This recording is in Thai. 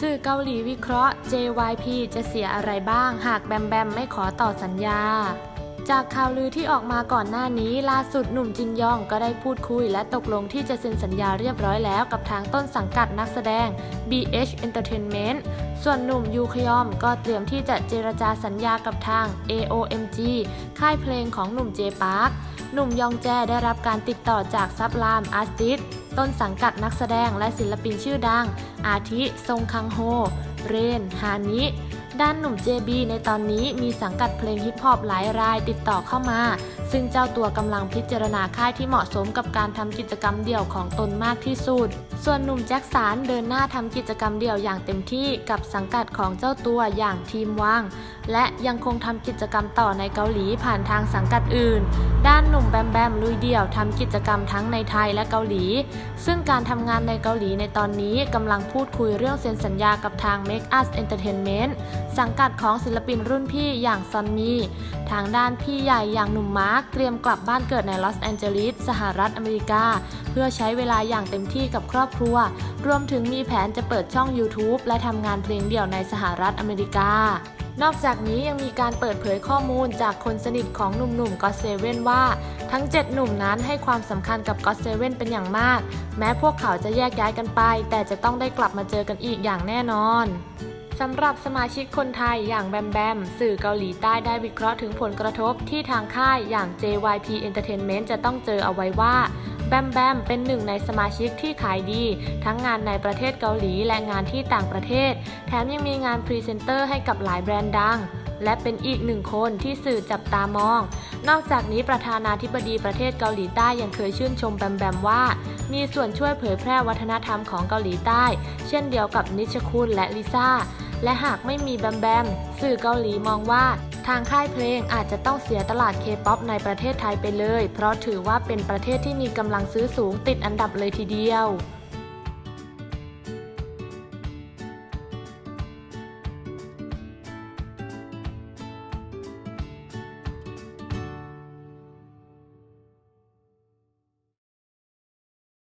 สื่อเกาหลีวิเคราะห์ JYP จะเสียอะไรบ้าง หากแบมแบมไม่ขอต่อสัญญา จากข่าวลือที่ออกมาก่อนหน้านี้ ล่าสุดหนุ่มจินยองก็ได้พูดคุย และตกลงที่จะเซ็นสัญญาเรียบร้อยแล้วกับทางต้นสังกัดนักแสดง BH Entertainment ส่วนหนุ่มยูคยอมก็เตรียมที่จะเจรจาสัญญากับทาง AOMG ค่ายเพลงของหนุ่มเจปาร์คหนุ่มยองแจได้รับการติดต่อจากซับลามอาร์ติส ต้นสังกัดนักแสดงและศิลปินชื่อดัง อาทิ ทรงคังโฮ เรน ฮานิ ด้านหนุ่ม JB ในตอนนี้มีสังกัดเพลงฮิปฮอปหลายรายติดต่อเข้ามา ซึ่งเจ้าตัวกำลังพิจารณาค่ายที่เหมาะสมกับการทำกิจกรรมเดี่ยวของตนมากที่สุด ส่วนหนุ่มแจ็คสันเดินหน้าทำกิจกรรมเดี่ยวอย่างเต็มที่กับสังกัดของเจ้าตัวอย่างทีมวังและยังคงทำกิจกรรมต่อในเกาหลีผ่านทางสังกัดอื่น ด้านหนุ่มแบมแบมลุยเดี่ยวทำกิจกรรมทั้งในไทยและเกาหลี ซึ่งการทำงานในเกาหลีในตอนนี้กำลังพูดคุยเรื่องเซ็นสัญญากับทาง Make Us Entertainment สังกัดของศิลปินรุ่นพี่อย่างซอนมีทางด้านพี่ใหญ่อย่างหนุ่มมาร์คเตรียมกลับบ้านเกิดในลอสแอนเจลิสสหรัฐอเมริกา เพื่อใช้เวลาอย่างเต็มที่กับครอบครัว รวมถึงมีแผนจะเปิดช่อง YouTube และทำงานเพลงเดี่ยวในสหรัฐอเมริกา นอกจากนี้ยังมีการเปิดเผยข้อมูลจากคนสนิทของหนุ่มๆก็เซเว่นว่า ทั้ง 7 หนุ่มนั้นให้ความสำคัญกับก็เซเว่นเป็นอย่างมาก แม้พวกเขาจะแยกย้ายกันไป แต่จะต้องได้กลับมาเจอกันอีกอย่างแน่นอนสำหรับสมาชิกคนไทยอย่างแบมแบม สื่อเกาหลีใต้ได้วิเคราะห์ถึงผลกระทบที่ทางค่ายอย่าง JYP Entertainment จะต้องเจอเอาไว้ว่า แบมแบมเป็นหนึ่งในสมาชิกที่ขายดี ทั้งงานในประเทศเกาหลีและงานที่ต่างประเทศ แถมยังมีงานพรีเซนเตอร์ให้กับหลายแบรนด์ดัง และเป็นอีกหนึ่งคนที่สื่อจับตามอง นอกจากนี้ประธานาธิบดีประเทศเกาหลีใต้ยังเคยชื่นชมแบมแบมว่า มีส่วนช่วยเผยแพร่วัฒนธรรมของเกาหลีใต้ เช่นเดียวกับนิชคุณและลิซ่าและหากไม่มีแบมแบมสื่อเกาหลีมองว่า ทางค่ายเพลงอาจจะต้องเสียตลาดเคป๊อปในประเทศไทยไปเลย เพราะถือว่าเป็นประเทศที่มีกำลังซื้อสูงติดอันดับเลยทีเดียว